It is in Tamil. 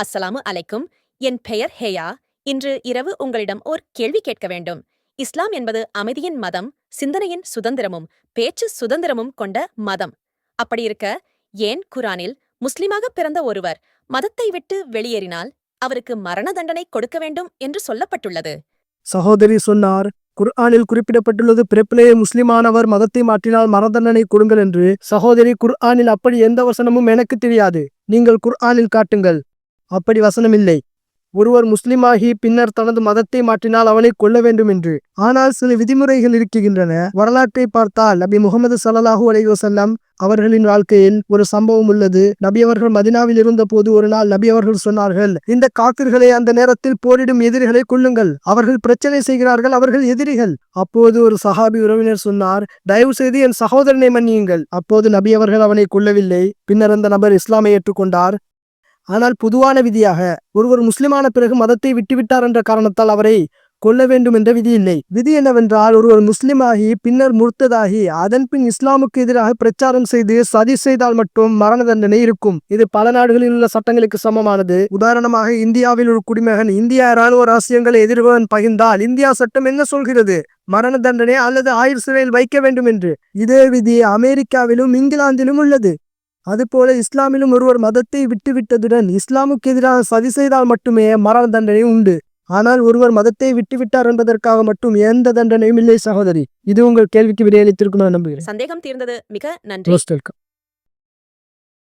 அஸ்ஸலாமு அலைக்கும். என் பெயர் ஹேயா. இன்று இரவு உங்களிடம் ஓர் கேள்வி கேட்க வேண்டும். இஸ்லாம் என்பது அமைதியின் மதம் சிந்தனையின் சுதந்திரமும் பேச்சு சுதந்திரமும் கொண்ட மதம். அப்படியிருக்க ஏன் குரானில் முஸ்லிமாக பிறந்த ஒருவர் மதத்தை விட்டு வெளியேறினால் அவருக்கு மரண தண்டனை கொடுக்க வேண்டும் என்று சொல்லப்பட்டுள்ளது? சகோதரி சொன்னார் குர்ஆனில் குறிப்பிடப்பட்டுள்ளது பிறப்பிலேயே முஸ்லிமானவர் மதத்தை மாற்றினால் மரதண்டனை கொடுங்கள் என்று. சகோதரி குர்ஆனில் அப்படி எந்த வசனமும் எனக்கு தெரியாது. நீங்கள் குர்ஆனில் காட்டுங்கள். அப்படி வசனமில்லை. ஒருவர் முஸ்லிமாகி பின்னர் தனது மதத்தை மாற்றினால் அவனை கொல்ல வேண்டும் என்று ஆனால் சில விதிமுறைகள் இருக்கின்றன. வரலாற்றை பார்த்தால் நபி முகமது சல்லாஹூ அலைஹி அவர்களின் வாழ்க்கையில் ஒரு சம்பவம் உள்ளது. நபி அவர்கள் மதினாவில் இருந்தபோது ஒரு நாள் நபி அவர்கள் சொன்னார்கள் இந்த காக்கிர்களை அந்த நேரத்தில் போரிடும் எதிரிகளை கொள்ளுங்கள் அவர்கள் பிரச்சனை செய்கிறார்கள் அவர்கள் எதிரிகள். அப்போது ஒரு சஹாபி உறவினர் சொன்னார் தயவு செய்து என் சகோதரனை மன்னியுங்கள். அப்போது நபி அவர்கள் அவனை கொள்ளவில்லை பின்னர் அந்த நபர் இஸ்லாமை ஏற்றுக்கொண்டார். ஆனால் பொதுவான விதியாக ஒருவர் முஸ்லிமான பிறகு மதத்தை விட்டுவிட்டார் என்ற காரணத்தால் அவரை கொல்ல வேண்டும் என்ற விதி இல்லை. விதி என்னவென்றால் ஒருவர் முஸ்லிமாகி பின்னர் முர்த்ததாகி அதன் பின் இஸ்லாமுக்கு எதிராக பிரச்சாரம் செய்து சதி செய்தால் மட்டும் மரண தண்டனை இருக்கும். இது பல நாடுகளில் உள்ள சட்டங்களுக்கு சமமானது. உதாரணமாக இந்தியாவில் ஒரு குடிமகன் இந்தியா இராணுவ ரகசியங்களை எதிர்வன் பகிர்ந்தால் இந்தியா சட்டம் என்ன சொல்கிறது? மரண தண்டனை அல்லது ஆயுள் சிறையில் வைக்க வேண்டும் என்று. இதே விதி அமெரிக்காவிலும் இங்கிலாந்திலும் உள்ளது. அதுபோல இஸ்லாமிலும் ஒருவர் மதத்தை விட்டுவிட்டதுடன் இஸ்லாமுக்கு எதிராக சதி செய்தால் மட்டுமே மரண தண்டனை உண்டு. ஆனால் ஒருவர் மதத்தை விட்டுவிட்டார் என்பதற்காக மட்டும் எந்த தண்டனையும் இல்லை சகோதரி. இது உங்கள் கேள்விக்கு விடையளித்திருக்கும் நான் நம்புகிறேன். சந்தேகம் தீர்ந்தது. மிக நன்றி.